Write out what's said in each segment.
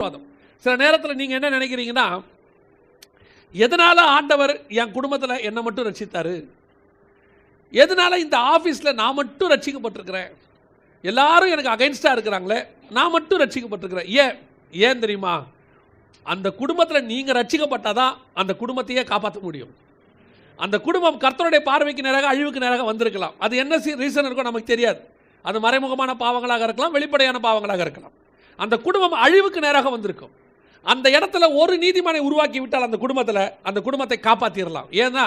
ஆசீர்வாதம் சில நேரத்தில் நீங்கள் என்ன நினைக்கிறீங்கன்னா எதனால ஆண்டவர் என் குடும்பத்தில் என்னை மட்டும் ரசித்தாரு எதனால இந்த ஆஃபீஸில் நான் மட்டும் ரட்சிக்கப்பட்டிருக்கிறேன்? எல்லாரும் எனக்கு அகைன்ஸ்டாக இருக்கிறாங்களே நான் மட்டும் ரட்சிக்கப்பட்டிருக்கிறேன். ஏன்? ஏன் தெரியுமா? அந்த குடும்பத்தில் நீங்கள் ரட்சிக்கப்பட்டாதான் அந்த குடும்பத்தையே காப்பாற்ற முடியும். அந்த குடும்பம் கர்த்தருடைய பார்வைக்கு நேராக அழிவுக்கு நேராக வந்திருக்கலாம். அது என்ன ரீசன் இருக்கோ நமக்கு தெரியாது. அது மறைமுகமான பாவங்களாக இருக்கலாம் வெளிப்படையான பாவங்களாக இருக்கலாம். அந்த குடும்பம் அழிவுக்கு நேராக வந்திருக்கும். அந்த இடத்துல ஒரு நீதிமானை உருவாக்கி விட்டால் அந்த குடும்பத்தில் அந்த குடும்பத்தை காப்பாற்றிடலாம் ஏன்னா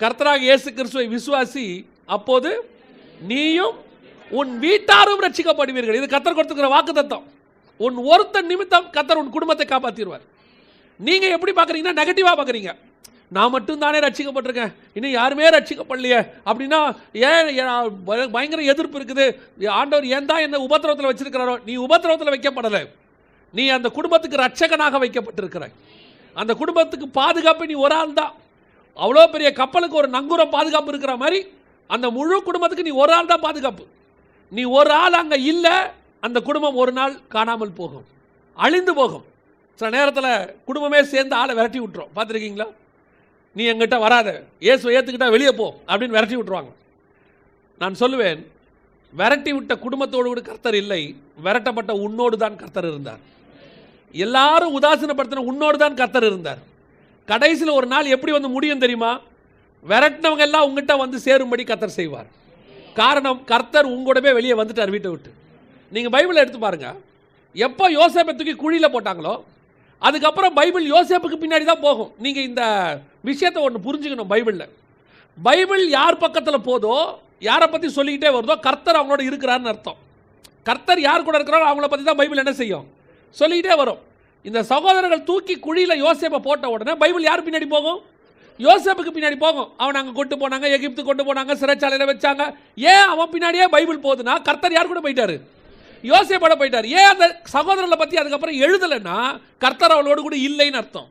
கர்த்தராக இயேசு கிறிஸ்துவை விசுவாசி அப்போது நீயும் உன் வீட்டாரும் ரட்சிக்கப்படுவீர்கள் இது கத்தர் கொடுத்துக்கிற வாக்கு தத்தம் உன் ஒருத்தன் நிமித்தம் கத்தர் உன் குடும்பத்தை காப்பாற்றிடுவார் நீங்கள் எப்படி பார்க்குறீங்கன்னா நெகட்டிவாக பார்க்குறீங்க நான் மட்டும் தானே ரட்சிக்கப்பட்டிருக்கேன். இன்னும் யாருமே ரட்சிக்கப்படலையே. அப்படின்னா ஏன் பயங்கர எதிர்ப்பு இருக்குது. ஆண்டவர் ஏன் தான் என்ன உபத்திரவத்தில் வச்சிருக்கிறாரோ? நீ உபத்திரவத்தில் வைக்கப்படலை. நீ அந்த குடும்பத்துக்கு ரட்சகனாக வைக்கப்பட்டிருக்கிற அந்த குடும்பத்துக்கு பாதுகாப்பு நீ ஒரு ஆள் தான் அவ்வளோ பெரிய கப்பலுக்கு ஒரு நங்கூரம் பாதுகாப்பு இருக்கிற மாதிரி அந்த முழு குடும்பத்துக்கு நீ ஒரு ஆள் தான் பாதுகாப்பு. நீ ஒரு ஆள் அங்கே இல்லை அந்த குடும்பம் ஒரு நாள் காணாமல் போகும். அழிந்து போகும். சில நேரத்தில் குடும்பமே சேர்ந்து ஆளை விரட்டி விட்டுரும். பார்த்துருக்கீங்களா? நீ எங்கிட்ட வராத. இயேசு ஏற்றுக்கிட்டா வெளியே போ அப்படின்னு விரட்டி விட்டுருவாங்க. நான் சொல்லுவேன் விரட்டி விட்ட குடும்பத்தோடு கூட கர்த்தர் இல்லை விரட்டப்பட்ட உன்னோடு தான் கர்த்தர் இருந்தார். எல்லாரும் உதாசீனப்படுத்தின உன்னோடு தான் கர்த்தர் இருந்தார். கடைசியில் ஒரு நாள் எப்படி வந்து முடியும் தெரியுமா? விரட்டினவங்க எல்லாம் உங்ககிட்ட வந்து சேரும்படி கர்த்தர் செய்வார். காரணம் கர்த்தர் உங்களோடவே வெளியே வந்துட்டார் வீட்டை விட்டு. நீங்கள் பைபிளை எடுத்து பாருங்க. எப்போ யோசேப்பை தூக்கி குழியில் போட்டாங்களோ அதுக்கப்புறம் பைபிள் யோசேப்புக்கு பின்னாடி தான் போகும். நீங்கள் இந்த விஷயத்தை ஒன்று புரிஞ்சுக்கணும் பைபிளில். பைபிள் யார் பக்கத்தில் போதோ யாரை பற்றி சொல்லிக்கிட்டே வருதோ கர்த்தர் அவங்களோட இருக்கிறாருன்னு அர்த்தம். கர்த்தர் யார் கூட இருக்கிறாரோ அவங்கள பற்றி தான் பைபிள் என்ன செய்யும்? சொல்லிக்கிட்டே வரும். இந்த சகோதரர்கள் தூக்கி குழியில் யோசேப்பை போட்ட உடனே பைபிள் யார் பின்னாடி போகும்? யோசேப்புக்கு பின்னாடி போகும். அவன் அங்கே கொண்டு போனாங்க எகிப்து கொண்டு போனாங்க சிறைச்சாலையில் வச்சாங்க. ஏன் அவன் பின்னாடியே பைபிள் போகுதுன்னா கர்த்தர் யார் கூட போயிட்டாரு? யோசேப்போட போயிட்டார். ஏன் அந்த சகோதரர்களை பற்றி அதுக்கப்புறம் எழுதலைன்னா கர்த்தர் அவளோடு கூட இல்லைன்னு அர்த்தம்.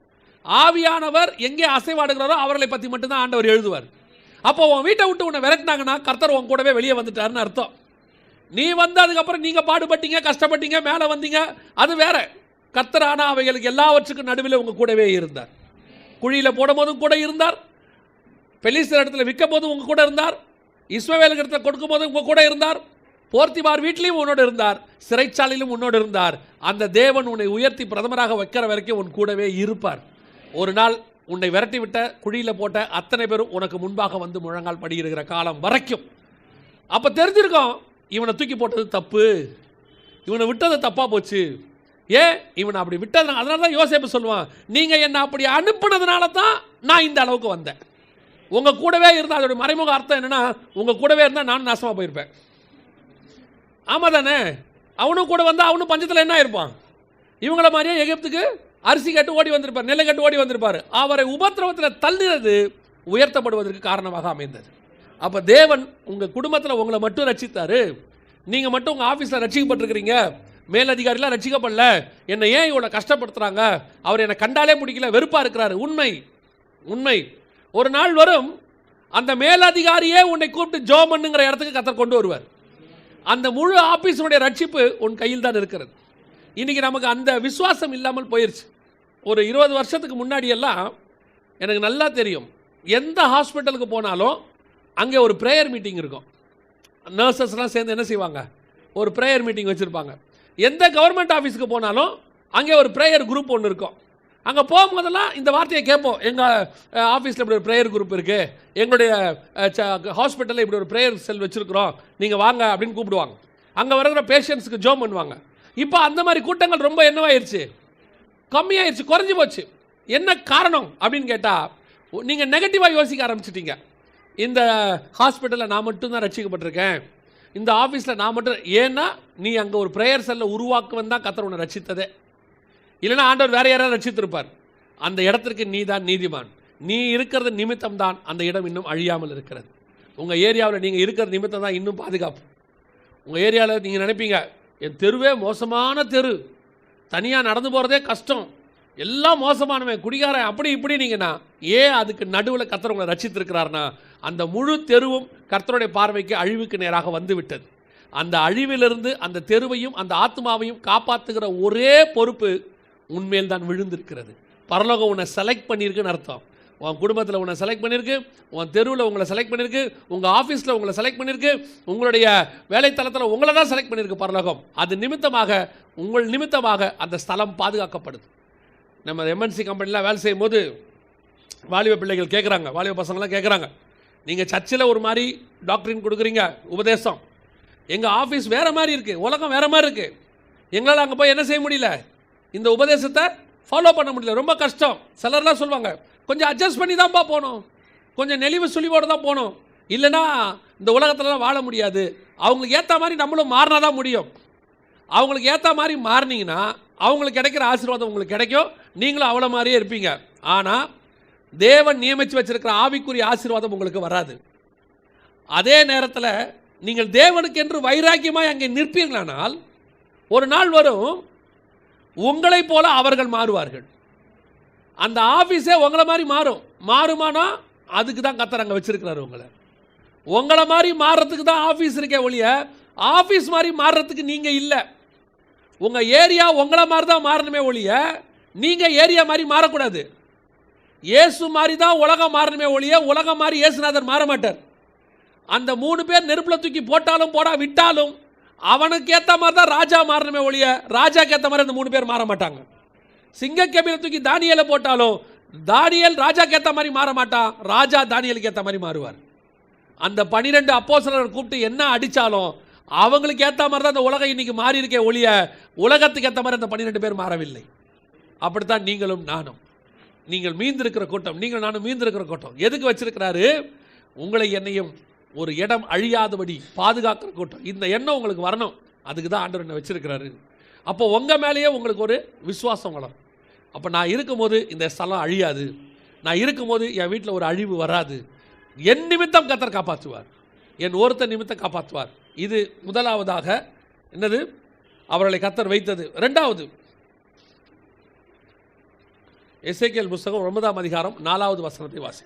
ஆவியானவர் எங்கே அசைவாடுகிறாரோ அவர்களை பற்றி மட்டும்தான் ஆண்டவர் எழுதுவார். அப்போ உன் வீட்டை விட்டு உன்னை விரட்டினாங்கன்னா கர்த்தர் உன் கூடவே வெளியே வந்துட்டாருன்னு அர்த்தம். நீ வந்து அதுக்கப்புறம் நீங்கள் பாடுபட்டீங்க கஷ்டப்பட்டீங்க மேலே வந்தீங்க அது வேற. கர்த்தர் ஆனால் அவைகளுக்கு எல்லாவற்றுக்கும் நடுவில் உங்கள் கூடவே இருந்தார். குழியில் போடும்போதும் கூட இருந்தார். பெலிஸ்தர் இடத்துல விற்கும் போதும் உங்கள் கூட இருந்தார். இஸ்மவேலுக்கு இடத்துல கொடுக்கும் போதும் உங்கள் கூட இருந்தார். போர்த்திமார் வீட்லேயும் உன்னோடு இருந்தார். சிறைச்சாலையிலும் உன்னோடு இருந்தார். அந்த தேவன் உன்னை உயர்த்தி பிரதமராக வைக்கிற வரைக்கும் உன் கூடவே இருப்பார். ஒரு நாள் உன்னை விரட்டி விட்ட குழியில் போட்ட அத்தனை பேரும் உனக்கு முன்பாக வந்து முழங்கால் படியிருக்கிற காலம் வரைக்கும். அப்போ தெரிஞ்சிருக்கோம் இவனை தூக்கி போட்டது தப்பு. இவனை விட்டது தப்பாக போச்சு. ஏன்? இவனை அப்படி விட்டது அதனால தான் யோசிப்பு சொல்லுவான் நீங்கள் என்னை அப்படி அனுப்புனதுனால தான் நான் இந்த அளவுக்கு வந்தேன். உங்கள் கூடவே இருந்தால் அதோடைய மறைமுக அர்த்தம் என்னென்னா உங்கள் கூடவே இருந்தால் நானும் நாசமாக போயிருப்பேன். ஆமாம் தானே? அவனும் கூட வந்தால் அவனும் பஞ்சத்தில் என்ன இருப்பான் இவங்கள மாதிரியே எகிப்துக்கு? அரிசி கட்டு ஓடி வந்திருப்பார் நிலை கட்டு ஓடி வந்திருப்பார். அவரை உபத்திரவத்தில் தள்ளுறது உயர்த்தப்படுவதற்கு காரணமாக அமைந்தது. அப்போ தேவன் உங்கள் குடும்பத்தில் உங்களை மட்டும் ரட்சித்தார். நீங்கள் மட்டும் உங்கள் ஆஃபீஸில் ரட்சிக்கப்பட்டிருக்கிறீங்க. மேலதிகாரிலாம் ரட்சிக்கப்படல. என்னை ஏன் இவ்வளோ கஷ்டப்படுத்துகிறாங்க அவர் என்னை கண்டாலே பிடிக்கல வெறுப்பாக இருக்கிறாரு. உண்மை. உண்மை. ஒரு நாள் வரும் அந்த மேலதிகாரியே உன்னை கூப்பிட்டு ஜோ பண்ணுங்கிற இடத்துக்கு கத்தர் கொண்டு வருவார். அந்த முழு ஆஃபீஸுடைய ரட்சிப்பு உன் கையில் தான் இருக்கிறது. இன்றைக்கி நமக்கு அந்த விசுவாசம் இல்லாமல் போயிடுச்சு ஒரு இருபது வருஷத்துக்கு முன்னாடியெல்லாம் எனக்கு நல்லா தெரியும். எந்த ஹாஸ்பிட்டலுக்கு போனாலும் அங்கே ஒரு ப்ரேயர் மீட்டிங் இருக்கும். நர்சஸ்லாம் சேர்ந்து என்ன செய்வாங்க? ஒரு ப்ரேயர் மீட்டிங் வச்சுருப்பாங்க. எந்த கவர்மெண்ட் ஆஃபீஸுக்கு போனாலும் அங்கே ஒரு ப்ரேயர் குரூப் ஒன்று இருக்கும். அங்கே போகும்போதெல்லாம் இந்த வார்த்தையை கேட்போம். எங்கள் ஆஃபீஸில் இப்படி ஒரு ப்ரேயர் குரூப் இருக்குது எங்களுடைய ஹாஸ்பிட்டலில் இப்படி ஒரு ப்ரேயர் செல் வச்சுருக்குறோம். நீங்கள் வாங்க அப்படின்னு கூப்பிடுவாங்க. அங்கே வருகிற பேஷண்ட்ஸுக்கு ஜோம் பண்ணுவாங்க. இப்போ அந்த மாதிரி கூட்டங்கள் ரொம்ப என்னவாயிருச்சு? கம்மியாயிருச்சு குறைஞ்சி போச்சு. என்ன காரணம் அப்படின்னு கேட்டால் நீங்கள் நெகட்டிவாக யோசிக்க ஆரம்பிச்சிட்டீங்க. இந்த ஹாஸ்பிட்டலில் நான் மட்டும்தான் ரட்சிக்கப்பட்டிருக்கேன் இந்த ஆஃபீஸில் நான் மட்டும் ஏன்னா நீ அங்கே ஒரு ப்ரேயர் செல்லை உருவாக்குவன் தான் கத்தர் உன்னை ரட்சித்ததே இல்லைன்னா ஆண்டவர் வேற யாராவது ரட்சித்திருப்பார் அந்த இடத்திற்கு நீ தான் நீதிமான். நீ இருக்கிறது நிமித்தம் தான் அந்த இடம் இன்னும் அழியாமல் இருக்கிறது. உங்கள் ஏரியாவில் நீங்கள் இருக்கிற நிமித்தம் தான் இன்னும் பாதுகாப்பு. உங்கள் ஏரியாவில் நீங்கள் நினைப்பீங்க என் தெருவே மோசமான தெரு. தனியாக நடந்து போகிறதே கஷ்டம். எல்லாம் மோசமானவன். குடிகாரன் அப்படி இப்படி நீங்கன்னா ஏன் அதுக்கு நடுவில் கர்த்தர் உங்களை ரட்சித்திருக்கிறார்னா அந்த முழு தெருவும் கர்த்தருடைய பார்வைக்கு அழிவுக்கு நேராக வந்து விட்டது அந்த அழிவிலிருந்து அந்த தெருவையும் அந்த ஆத்மாவையும் காப்பாற்றுகிற ஒரே பொறுப்பு உண்மையில் தான் விழுந்திருக்கிறது. பரலோகம் உன்னை செலக்ட் பண்ணியிருக்குன்னு அர்த்தம். உன் குடும்பத்தில் உன்னை செலக்ட் பண்ணியிருக்கு உன் தெருவில் உங்களை செலக்ட் பண்ணியிருக்கு உங்கள் ஆஃபீஸில் உங்களை செலக்ட் பண்ணியிருக்கு உங்களுடைய வேலைத்தளத்தில் உங்களை தான் செலக்ட் பண்ணியிருக்கு பரலோகம். அது நிமித்தமாக உங்கள் நிமித்தமாக அந்த ஸ்தலம் பாதுகாக்கப்படுது. நம்ம எம்என்சி கம்பெனிலாம் வேலை செய்யும் போது வாலிப பிள்ளைகள் கேட்குறாங்க வாலிப பசங்களாம் கேட்குறாங்க நீங்கள் சர்ச்சில் ஒரு மாதிரி டாக்டரின் கொடுக்குறீங்க உபதேசம். எங்கள் ஆஃபீஸ் வேறு மாதிரி இருக்குது உலகம் வேறு மாதிரி இருக்குது எங்களால் அங்கே போய் என்ன செய்ய முடியல? இந்த உபதேசத்தை ஃபாலோ பண்ண முடியல. ரொம்ப கஷ்டம். சிலர்லாம் சொல்லுவாங்க கொஞ்சம் அட்ஜஸ்ட் பண்ணி தான்ப்பா போகணும் கொஞ்சம் நெளிவு சுழிவோடு தான் போகணும் இல்லைன்னா இந்த உலகத்துலலாம் வாழ முடியாது. அவங்களுக்கு ஏற்ற மாதிரி நம்மளும் மாறினா தான் முடியும். அவங்களுக்கு ஏற்ற மாதிரி மாறினீங்கன்னா அவங்களுக்கு கிடைக்கிற ஆசீர்வாதம் உங்களுக்கு கிடைக்கும். நீங்களும் அவ்வளோ மாதிரியே இருப்பீங்க. ஆனால் தேவன் நியமித்து வச்சிருக்கிற ஆவிக்குரிய ஆசீர்வாதம் உங்களுக்கு வராது. அதே நேரத்தில் நீங்கள் தேவனுக்கென்று வைராக்கியமாக அங்கே நிற்பீர்களானால் ஒரு நாள் வரும் உங்களைப் போல அவர்கள் மாறுவார்கள். அந்த ஆஃபீஸே உங்களை மாதிரி மாறும். மாறுமானா அதுக்கு தான் கத்தர் அங்கே வச்சிருக்கிறாரு உங்களை. உங்களை மாதிரி மாறுறதுக்கு தான் ஆஃபீஸ் இருக்கே ஒழிய ஆஃபீஸ் மாதிரி மாறுறதுக்கு நீங்கள் இல்லை. உங்கள் ஏரியா உங்களை மாதிரி தான் மாறணுமே ஒழிய நீங்கள் ஏரியா மாதிரி மாறக்கூடாது. இயேசு மாதிரி தான் உலகம் மாறணுமே ஒழிய உலகம் மாதிரி இயேசுநாதர் மாற மாட்டார். அந்த மூணு பேர் நெருப்பில் தூக்கி போட்டாலும் போடா விட்டாலும் அவனுக்கு ஏற்ற மாதிரி தான் ராஜா மாறணுமே ஒழிய ராஜாக்கு ஏற்ற மாதிரி அந்த மூணு பேர் மாற மாட்டாங்க. சிங்கக்கபில தூக்கி தானியலை போட்டாலும் தானியல் ராஜாக்கு ஏற்ற மாதிரி மாற மாட்டான் ராஜா தானியலுக்கு ஏற்ற மாதிரி மாறுவார். அந்த பனிரெண்டு அப்போஸ்தலரை கூப்பிட்டு என்ன அடித்தாலும் அவங்களுக்கு ஏற்ற மாதிரி தான் அந்த உலகம் இன்னைக்கு மாறி இருக்கே ஒழிய உலகத்துக்கு ஏற்ற மாதிரி அந்த பன்னிரெண்டு பேர் மாறவில்லை. அப்படித்தான் நீங்களும் நானும். நீங்கள் மீந்திருக்கிற கூட்டம் நீங்கள் நானும் மீந்திருக்கிற கூட்டம். எதுக்கு வச்சிருக்கிறாரு? உங்களை என்னையும் ஒரு இடம் அழியாதபடி பாதுகாக்கிற கூட்டம். இந்த எண்ணம் உங்களுக்கு வரணும். அதுக்கு தான் ஆண்டவர் என்ன வச்சிருக்கிறாரு. அப்போ உங்கள் மேலேயே உங்களுக்கு ஒரு விசுவாசம் வளரும். அப்போ நான் இருக்கும்போது இந்த ஸ்தலம் அழியாது. நான் இருக்கும்போது என் வீட்டில் ஒரு அழிவு வராது. என் நிமித்தம் கத்தர் காப்பாற்றுவார். என் ஒருத்தர் நிமித்தம் காப்பாற்றுவார். இது முதலாவதாக என்னது? அவர்களை கத்தர் வைத்தது. ரெண்டாவது எசேக்கியேல் புஸ்தகம் ஒன்பதாம் அதிகாரம் நாலாவது வசனத்தை வாசி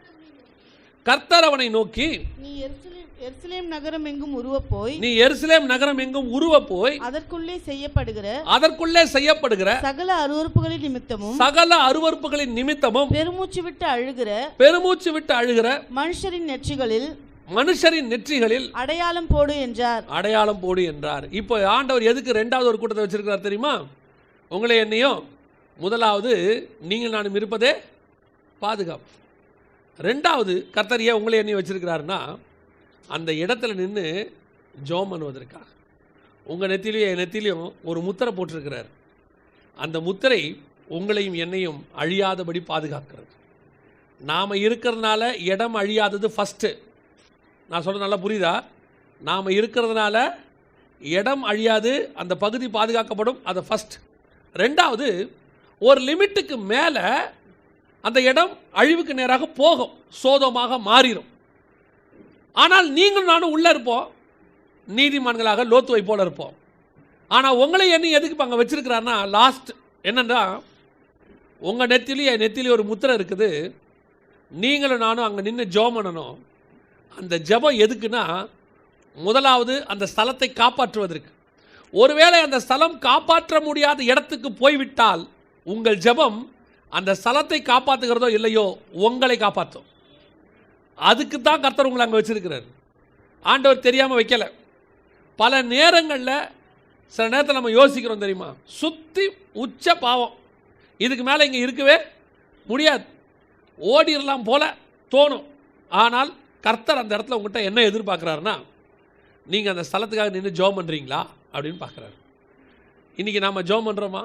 கர்த்தர் அவனை நோக்கி நீ எருசலேம் நகரம் எங்கும் உருவப் போய் நீ எருசலேம் நகரம் எங்கும் உருவ போய் அதற்குள்ளே செய்யப்படுகிற அதற்குள்ளே செய்யப்படுகிற சகல அருவருப்புகளின் நிமித்தமும் சகல அருவருப்புகளின் நிமித்தமும் பெருமூச்சு விட்டு அழுகிற பெருமூச்சு விட்டு அழுகிற மனுஷரின் நெற்றிகளில் மனுஷரின் நெற்றிகளில் அடையாளம் போடு என்றார். அடையாளம் போடு என்றார். இப்போ ஆண்டவர் எதுக்கு ரெண்டாவது ஒரு கூட்டத்தை வச்சிருக்கிறார் தெரியுமா? உங்களை என்னையும் முதலாவது நீங்கள் நானும் இருப்பதே பாதுகாப்பு. ரெண்டாவது கர்த்தர் ஏன் உங்களை என்னையும் வச்சிருக்கிறாருன்னா அந்த இடத்துல நின்று ஜோம் பண்ணுவதற்காக. உங்கள் நெத்திலையும் என் நெத்திலையும் ஒரு முத்திரை போட்டிருக்கிறார். அந்த முத்திரை உங்களையும் என்னையும் அழியாதபடி பாதுகாக்கிறது. நாம் இருக்கிறதுனால இடம் அழியாதது ஃபஸ்ட்டு நான் சொல்கிறது நல்லா புரியுதா? நாம் இருக்கிறதுனால இடம் அழியாது அந்த பகுதி பாதுகாக்கப்படும் அதை ஃபஸ்ட் ரெண்டாவது ஒரு லிமிட்டுக்கு மேலே அந்த இடம் அழிவுக்கு நேராக போகும் சோதமாக மாறிடும் ஆனால் நீங்களும் நானும் உள்ளே இருப்போம். நீதிமான்களாக லோத்துவை போல இருப்போம். ஆனால் உங்களை என்ன எதுக்கு இப்போ அங்கே வச்சுருக்கிறாருன்னா லாஸ்ட் என்னன்னா உங்கள் நெத்திலையும் என் நெத்திலையும் ஒரு முத்திரை இருக்குது. நீங்களும் நானும் அங்கே நின்று ஜெபம் பண்ணணும். அந்த ஜெபம் எதுக்குன்னா முதலாவது அந்த ஸ்தலத்தை காப்பாற்றுவதற்கு. ஒருவேளை அந்த ஸ்தலம் காப்பாற்ற முடியாத இடத்துக்கு போய்விட்டால் உங்கள் ஜெபம் அந்த ஸ்தலத்தை காப்பாற்றுகிறதோ இல்லையோ உங்களை காப்பாற்றும் அதுக்கு தான் கர்த்தர் உங்களை அங்கே வச்சிருக்கிறார். ஆண்டவர் தெரியாமல் வைக்கலை. பல நேரங்களில் சில நேரத்தில் நம்ம யோசிக்கிறோம் தெரியுமா? சுற்றி உச்ச பாவம். இதுக்கு மேலே இங்கே இருக்கவே முடியாது. ஓடிடலாம் போல தோணும். ஆனால் கர்த்தர் அந்த இடத்துல உங்கள்கிட்ட என்ன எதிர்பார்க்குறாருன்னா நீங்கள் அந்த ஸ்தலத்துக்காக நின்று ஜோம் பண்ணுறீங்களா அப்படின்னு பார்க்குறாரு. இன்றைக்கி நாம் ஜோம் பண்ணுறோமா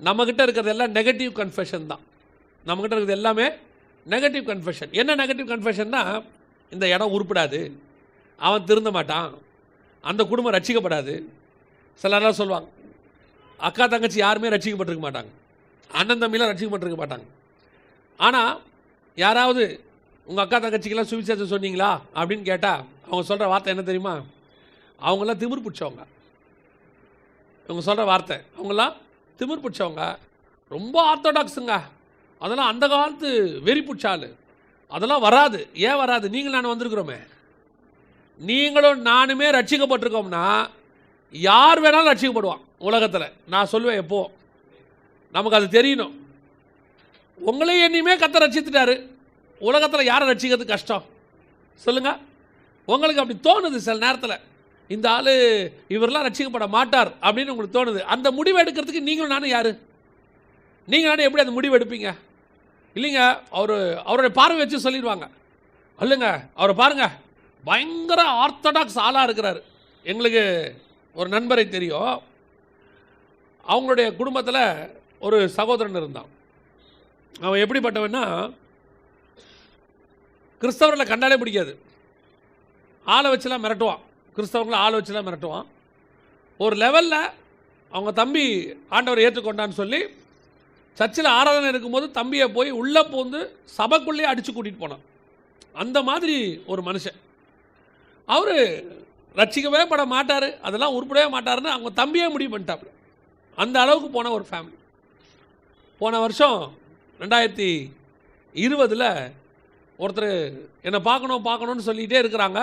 நம்மக்கிட்ட இருக்கிறது எல்லாம் நெகட்டிவ் கன்ஃபெஷன் தான். நம்மக்கிட்ட இருக்கிறது எல்லாமே நெகட்டிவ் கன்ஃபெஷன் என்ன நெகட்டிவ் கன்ஃபெஷன்னா இந்த இடம் உருப்படாது. அவன் திருந்த மாட்டான். அந்த குடும்பம் ரட்சிக்கப்படாது. சிலரெல்லாம் சொல்லுவாங்க அக்கா தங்கச்சி யாருமே ரட்சிக்கப்பட்டிருக்க மாட்டாங்க. அண்ணன் தம்பிலாம் ரட்சிக்கப்பட்டிருக்க மாட்டாங்க. ஆனால் யாராவது உங்கள் அக்கா தங்கச்சிக்கெல்லாம் சுவிசேஷம் சொன்னீங்களா? அப்படின்னு கேட்டால் அவங்க சொல்கிற வார்த்தை என்ன தெரியுமா? அவங்களாம் திமிர் பிடிச்சவங்க. இவங்க சொல்கிற வார்த்தை அவங்களாம் திமிர் பிடிச்சவங்க. ரொம்ப ஆர்த்தோடாக்ஸுங்க. அதெல்லாம் அந்த காலத்து வெறிப்புச்சாலு. அதெல்லாம் வராது. ஏன் வராது? நீங்கள் நான் வந்திருக்கிறோமே. நீங்களும் நானுமே ரட்சிக்கப்பட்டிருக்கோம்னா யார் வேணாலும் ரட்சிக்கப்படுவான் உலகத்தில். நான் சொல்லுவேன் எப்போ. நமக்கு அது தெரியணும். உங்களையும் என்னையுமே கத்த ரட்சித்துட்டாரு. உலகத்தில் யாரை ரட்சிக்கிறது கஷ்டம்? சொல்லுங்க. உங்களுக்கு அப்படி தோணுது சில நேரத்தில். இந்த ஆள் இவரெல்லாம் ரட்சிக்கப்பட மாட்டார் அப்படின்னு உங்களுக்கு தோணுது. அந்த முடிவு எடுக்கிறதுக்கு நீங்களும் நானும் யார்? நீங்கள் நானும் எப்படி அந்த முடிவு எடுப்பீங்க இல்லைங்க அவர் அவருடைய பார்வை வச்சு சொல்லிடுவாங்க இல்லைங்க அவரை பாருங்க. பயங்கர ஆர்த்தடாக்ஸ் ஆளாக இருக்கிறார். எங்களுக்கு ஒரு நண்பரை தெரியும். அவங்களுடைய குடும்பத்தில் ஒரு சகோதரன் இருந்தான். அவன் எப்படிப்பட்டவன்னா கிறிஸ்தவர்களை கண்டாலே பிடிக்காது. ஆளை வச்சுலாம் மிரட்டுவான். கிறிஸ்தவர்களை ஆளை வச்சுலாம் மிரட்டுவான். ஒரு லெவலில் அவங்க தம்பி ஆண்டவர் ஏற்றுக்கொண்டான்னு சொல்லி சர்ச்சில் ஆராதனை இருக்கும்போது தம்பியை போய் உள்ளே போந்து சபைக்குள்ளேயே அடித்து கூட்டிகிட்டு போனான். அந்த மாதிரி ஒரு மனுஷன். அவர் ரட்சிக்கவே பட மாட்டார் அதெல்லாம் உருப்படவே மாட்டாருன்னு அவங்க தம்பியே முடிவு பண்ணிட்டாப்புல. அந்த அளவுக்கு போன ஒரு ஃபேமிலி போன வருஷம் ரெண்டாயிரத்தி இருபதில் ஒருத்தர் என்னை பார்க்கணும் பார்க்கணும்னு சொல்லிகிட்டே இருக்கிறாங்க.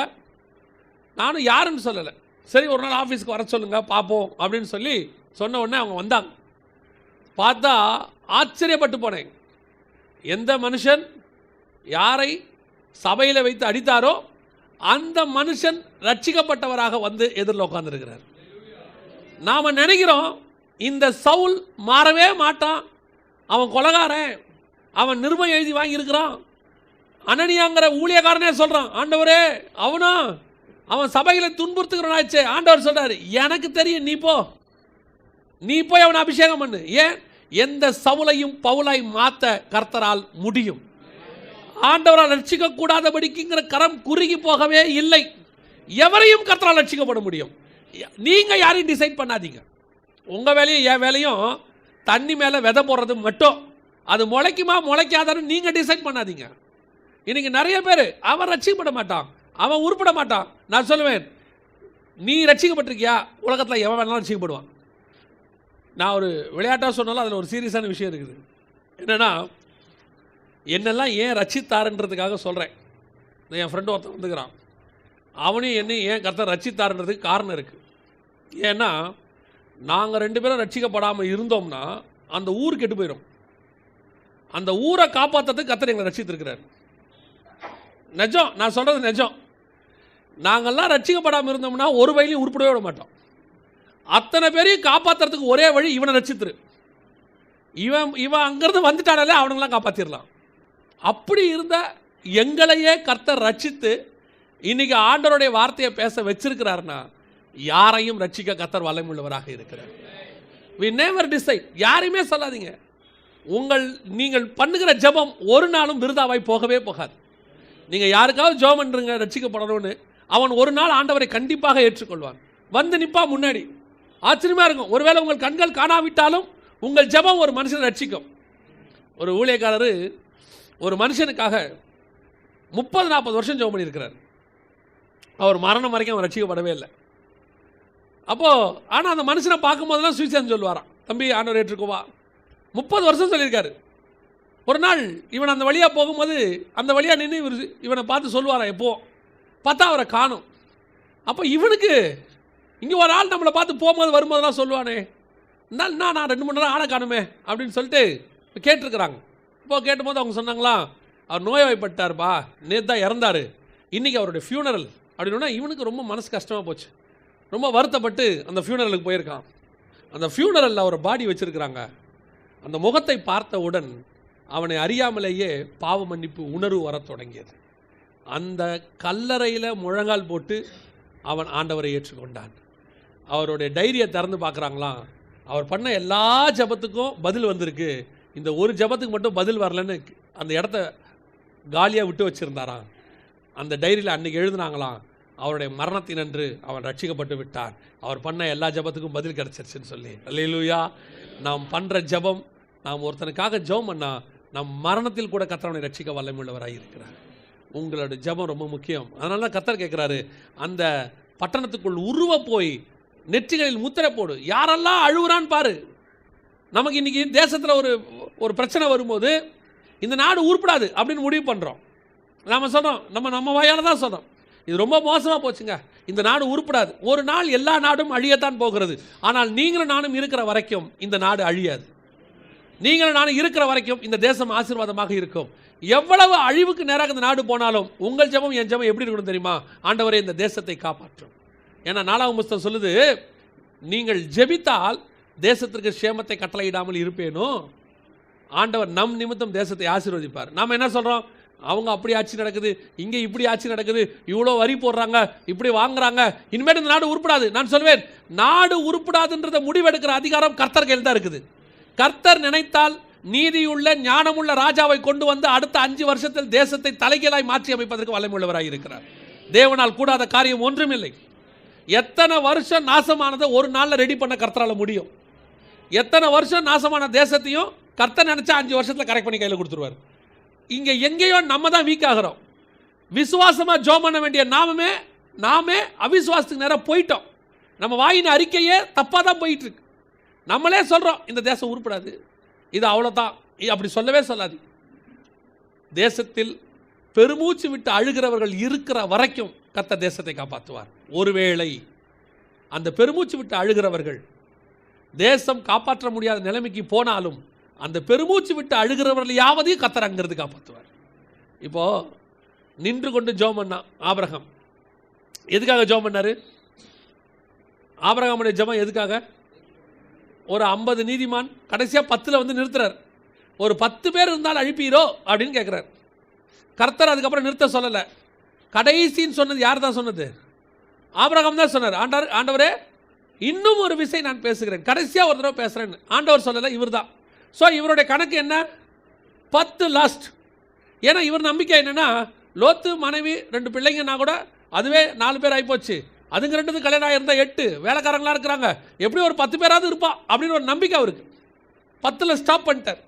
நானும் யாருன்னு சொல்லலை. சரி ஒரு நாள் ஆஃபீஸ்க்கு வர சொல்லுங்கள் பார்ப்போம் அப்படின்னு சொல்லி சொன்ன உடனே அவங்க வந்தாங்க. பார்த்தா ஆச்சரியப்பட்டு போனேன். எந்த மனுஷன் யாரை சபையில் வைத்து அடித்தாரோ அந்த மனுஷன் ரட்சிக்கப்பட்டவராக வந்து எதிரில் உட்காந்துருக்கிறார் நாம் நினைக்கிறோம் இந்த சவுல் மாறவே மாட்டான். அவன் கொலகாரன் அவன் நிர்மம் எழுதி வாங்கியிருக்கிறான். அனனியாங்கிற ஊழியக்காரனே சொல்கிறான் ஆண்டவரே அவனா? அவன் சபையில் துன்புறுத்துக்கிறனாச்சே ஆண்டவர் சொல்கிறார் எனக்கு தெரியும் நீ போ. நீ போய் அவனை அபிஷேகம் பண்ணு. ஏன்? எந்த சவுலையும் பவுலாய் மாத்த கர்த்தரால் முடியும். ஆண்டவரால் ரட்சிக்க கூடாதபடிக்குங்கிற கரம் குறுகி போகவே இல்லை. எவரையும் கர்த்தரால் ரட்சிக்கப்பட முடியும். நீங்க யாரையும் டிசைட் பண்ணாதீங்க. உங்க வேலையும் என் வேலையும் தண்ணி மேல விதை போடுறது மட்டும். அது முளைக்குமா முளைக்காதான்னு நீங்க டிசைட் பண்ணாதீங்க. இன்னைக்கு நிறைய பேர் அவன் ரட்சிக்கப்பட மாட்டான். அவன் உருப்பட மாட்டான். நான் சொல்லுவேன் நீ ரட்சிக்கப்பட்டிருக்கியா? உலகத்தில் எவன் வேணாலும் ரட்சிக்கப்படுவான். நான் ஒரு விளையாட்டாக சொன்னாலும் அதில் ஒரு சீரியஸான விஷயம் இருக்குது. என்னென்னா என்னெல்லாம் ஏன் ரச்சித்தாருன்றதுக்காக சொல்கிறேன் என் ஃப்ரெண்டு ஒருத்தன் வந்துக்கிறான். அவனையும் என்னையும் ஏன் கர்த்தர் ரட்சித்தாருன்றதுக்கு காரணம் இருக்குது ஏன்னா நாங்கள் ரெண்டு பேரும் ரட்சிக்கப்படாமல் இருந்தோம்னா அந்த ஊர் கெட்டு போயிடும் அந்த ஊரை காப்பாற்றுறதுக்கு கத்தர் எங்களை ரட்சித்திருக்கிறார். நிஜம் நான் சொல்கிறது நிஜம். நாங்கள்லாம் ரட்சிக்கப்படாமல் இருந்தோம்னா ஒரு வயலையும் உருப்படவே விட மாட்டோம். அத்தனை பேரையும் காப்பாற்றுறதுக்கு ஒரே வழி இவனை ரசித்துரு இவன் இவன் அங்கேருந்து வந்துட்டானாலே அவனுங்களாம் காப்பாற்றிடலாம் அப்படி இருந்த எங்களையே கர்த்தர் ரட்சித்து இன்னைக்கு ஆண்டவருடைய வார்த்தையை பேச வச்சிருக்கிறாருன்னா யாரையும் ரட்சிக்க கர்த்தர் வல்லமுள்ளவராக இருக்கிறார். வி நேவர் டிசைட் யாரையுமே சொல்லாதீங்க. உங்கள் நீங்கள் பண்ணுகிற ஜெபம் ஒரு நாளும் விருதாவாய் போகவே போகாது. நீங்கள் யாருக்காவது ஜெபம் பண்ணுறங்க ரட்சிக்கப்படணும்னு அவன் ஒரு நாள் ஆண்டவரை கண்டிப்பாக ஏற்றுக்கொள்வான். வந்து நிற்பா முன்னாடி. ஆச்சரியமாக இருக்கும். ஒருவேளை உங்கள் கண்கள் காணாவிட்டாலும் உங்கள் ஜெபம் ஒரு மனுஷனை ரட்சிக்கும். ஒரு ஊழியக்காரர் ஒரு மனுஷனுக்காக முப்பது நாற்பது வருஷம் ஜெபம் பண்ணியிருக்கிறார். அவர் மரணம் வரைக்கும் அவன் ரட்சிக்கப்படவே இல்லை. அப்போது ஆனால் அந்த மனுஷனை பார்க்கும்போதெல்லாம் சுவிசேஷம் சொல்லுவாராம். தம்பி ஆண்டவர் ஏற்றுக்குவா முப்பது வருஷம் சொல்லியிருக்காரு. ஒரு நாள் இவன் அந்த வழியாக போகும்போது அந்த வழியாக நின்று இவர் இவனை பார்த்து சொல்லுவாராம் எப்போ. பார்த்தா அவரை காணும். அப்போ இவனுக்கு இங்கே ஒரு ஆள் நம்மளை பார்த்து போகும்போது வரும்போதெல்லாம் சொல்லுவானே நான் நான் ரெண்டு மணி நேரம் ஆளை காணுமே அப்படின்னு சொல்லிட்டு கேட்டிருக்கிறாங்க. இப்போ கேட்டும்போது அவங்க சொன்னாங்களா அவர் நோய்வாய்ப்பட்டார்ப்பா நேற்று தான் இறந்தார். இன்றைக்கி அவருடைய ஃபியூனரல் அப்படின்னா இவனுக்கு ரொம்ப மனசு கஷ்டமாக போச்சு. ரொம்ப வருத்தப்பட்டு அந்த ஃபியூனரலுக்கு போயிருக்கான். அந்த ஃபியூனரலில் அவர் பாடி வச்சுருக்கிறாங்க. அந்த முகத்தை பார்த்தவுடன் அவனை அறியாமலேயே பாவ மன்னிப்பு உணர்வு வரத் தொடங்கியது. அந்த கல்லறையில் முழங்கால் போட்டு அவன் ஆண்டவரை ஏற்றுக்கொண்டான். அவருடைய டைரியை திறந்து பார்க்குறாங்களாம் அவர் பண்ண எல்லா ஜபத்துக்கும் பதில் வந்திருக்கு. இந்த ஒரு ஜபத்துக்கு மட்டும் பதில் வரலன்னு அந்த இடத்த காலியாக விட்டு வச்சுருந்தாராம் அந்த டைரியில் அன்றைக்கி எழுதுனாங்களாம் அவருடைய மரணத்தினன்று அவன் ரட்சிக்கப்பட்டு விட்டான். அவர் பண்ண எல்லா ஜபத்துக்கும் பதில் கிடச்சிருச்சுன்னு சொல்லி. அல்லையிலூயா நாம் பண்ணுற ஜபம் நாம் ஒருத்தனுக்காக ஜெபம் பண்ணால் நம் மரணத்தில் கூட கத்தரவனை ரட்சிக்க வல்லமையுள்ளவராக இருக்கிறார். உங்களோட ஜெபம் ரொம்ப முக்கியம். அதனால தான் கத்தர் கேட்குறாரு அந்த பட்டணத்துக்குள் உருவ போய் நெற்றிகளில் முத்திரை போடு. யாரெல்லாம் அழுகுறான்னு பாரு. நமக்கு இன்னைக்கு தேசத்தில் ஒரு ஒரு பிரச்சனை வரும்போது இந்த நாடு உருப்படாது அப்படின்னு முடிவு பண்ணுறோம் நாம சொன்னோம் நம்ம நம்ம வாயால் தான் சொன்னோம். இது ரொம்ப மோசமாக போச்சுங்க. இந்த நாடு உருப்படாது. ஒரு நாள் எல்லா நாடும் அழியத்தான் போகிறது. ஆனால் நீங்களும் நானும் இருக்கிற வரைக்கும் இந்த நாடு அழியாது. நீங்களும் நானும் இருக்கிற வரைக்கும் இந்த தேசம் ஆசீர்வாதமாக இருக்கும். எவ்வளவு அழிவுக்கு நேராக இந்த நாடு போனாலும் உங்கள் ஜெபம் என் ஜெபம் எப்படி இருக்கணும் தெரியுமா? ஆண்டவரே இந்த தேசத்தை காப்பாற்றும். ஏன்னா நாலாவது புஸ்தகம் சொல்லுது நீங்கள் ஜெபித்தால் தேசத்திற்கு சேமத்தை கட்டளையிடாமல் இருப்பேனோ? ஆண்டவர் நம் நிமித்தம் தேசத்தை ஆசீர்வதிப்பார். நாம் என்ன சொல்கிறோம் அவங்க அப்படி ஆட்சி நடக்குது இங்கே இப்படி ஆட்சி நடக்குது இவ்வளோ வரி போடுறாங்க இப்படி வாங்குறாங்க இனிமேல் இந்த நாடு உருப்படாது. நான் சொல்வேன் நாடு உருப்படாதுன்றத முடிவெடுக்கிற அதிகாரம் கர்த்தர் கையில் தான் இருக்குது. கர்த்தர் நினைத்தால் நீதியுள்ள ஞானமுள்ள ராஜாவை கொண்டு வந்து அடுத்த அஞ்சு வருஷத்தில் தேசத்தை தலைகீழாய் மாற்றி அமைப்பதற்கு வல்லமுள்ளவராய் இருக்கிறார். தேவனால் கூடாத காரியம் ஒன்றுமில்லை. எத்தனை வருஷம் நாசமானதை ஒரு நாளில் ரெடி பண்ண கர்த்தரால் முடியும். எத்தனை வருஷம் நாசமான தேசத்தையும் கர்த்தர் நினச்சா அஞ்சு வருஷத்தில் கரெக்ட் பண்ணி கையில் கொடுத்துருவார். இங்கே எங்கேயோ நம்ம தான் வீக் ஆகிறோம். விசுவாசமாக ஜோ பண்ண வேண்டிய நாமமே நாமே அவிசுவாசத்துக்கு நேரம் போயிட்டோம். நம்ம வாயின் அறிக்கையே தப்பாக தான் போயிட்டுருக்கு. நம்மளே சொல்கிறோம் இந்த தேசம் உருப்படாது. இது அவ்வளோதான் அப்படி சொல்லவே சொல்லாது தேசத்தில் பெருமூச்சு விட்டு அழுகிறவர்கள் இருக்கிற வரைக்கும் கத்த தேசத்தை காப்பாற்றுவார் ஒருவேளை அந்த பெருமூச்சு விட்டு அழுகிறவர்கள் தேசம் காப்பாற்ற முடியாத நிலைமைக்கு போனாலும் அந்த பெருமூச்சு விட்டு அழுகிறவர்களையாவது கத்தர் அங்கிருந்து காப்பாற்றுவார். இப்போ நின்று கொண்டு ஜோம் பண்ணான் ஆபிரகாம். எதுக்காக ஜோம் பண்ணார்? ஆபிரகாமுடைய ஜெபம் எதுக்காக? ஒரு ஐம்பது நீதிமான் கடைசியாக பத்தில் வந்து நிறுத்துறார். ஒரு பத்து பேர் இருந்தால் அழிப்பீரோ அப்படின்னு கேட்குறார் கர்த்தர் அதுக்கப்புறம் நிறுத்த சொல்லலை. கடைசின்னு சொன்னது யார் தான் சொன்னது? ஆபரகம் தான் சொன்னார் ஆண்டவர் ஆண்டவரே இன்னும் ஒரு விசை நான் பேசுகிறேன். கடைசியாக ஒரு தடவை பேசுகிறேன்னு ஆண்டவர் சொல்லலை இவர் தான் ஸோ இவருடைய கணக்கு என்ன? பத்து லாஸ்ட் ஏன்னா இவர் நம்பிக்கை என்னென்னா லோத்து மனைவி ரெண்டு பிள்ளைங்கன்னா கூட அதுவே நாலு பேர் ஆகிப்போச்சு அதுங்க ரெண்டு கல்யாணம் ஆகிருந்தா எட்டு. வேலைக்காரங்களா இருக்கிறாங்க. எப்படி ஒரு பத்து பேராவது இருப்பா? அப்படின்னு ஒரு நம்பிக்கை அவருக்கு. பத்தில் ஸ்டாப் பண்ணிட்டார்.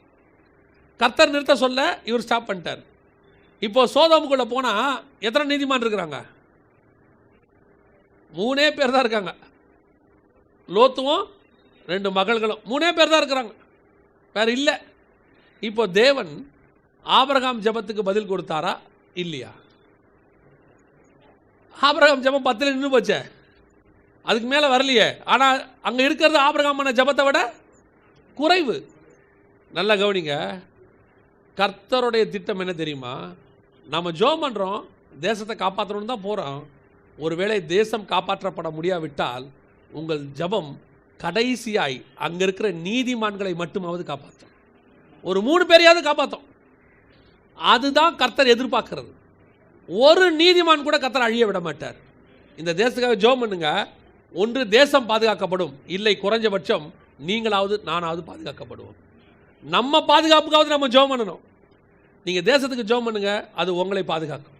கர்த்தர் நிறுத்த சொல்ல இவர் ஸ்டாப் பண்ணிட்டார். இப்போ சோதாமுக்குள்ளே போனால் எத்தனை நீதிமான் இருக்கிறாங்க? மூணே பேர் தான் இருக்காங்க. லோத்துவும் ரெண்டு மகள்களும் மூணே பேர் தான் இருக்கிறாங்க. வேற இல்லை. இப்போ தேவன் ஆபரகாம் ஜெபத்துக்கு பதில் கொடுத்தாரா? இல்லையா? ஆபரகாம் ஜெபம் பத்தில் நின்று போச்சே. அதுக்கு மேலே வரலையே. ஆனால் அங்கே இருக்கிறது ஆபிரகாமான ஜெபத்தை விட குறைவு. நல்லா கவனிங்க. கர்த்தருடைய திட்டம் என்ன தெரியுமா? நம்ம ஜோம் பண்ணுறோம் தேசத்தை காப்பாற்றணும்னு தான் போகிறோம் ஒருவேளை தேசம் காப்பாற்றப்பட முடியாவிட்டால் உங்கள் ஜெபம் கடைசியாய் அங்கே இருக்கிற நீதிமான்களை மட்டுமாவது காப்பாற்றும். ஒரு மூணு பேரையாவது காப்பாற்றும். அதுதான் கர்த்தர் எதிர்பார்க்கிறது. ஒரு நீதிமான் கூட கர்த்தர் அழிய விட மாட்டார். இந்த தேசத்துக்காக ஜோம் பண்ணுங்க. ஒன்று தேசம் பாதுகாக்கப்படும். இல்லை குறைஞ்சபட்சம் நீங்களாவது நானாவது பாதுகாக்கப்படுவோம். நம்ம பாதுகாப்புக்காவது நம்ம ஜோம் பண்ணணும். நீங்கள் தேசத்துக்கு ஜோம் பண்ணுங்க. அது உங்களை பாதுகாக்கும்.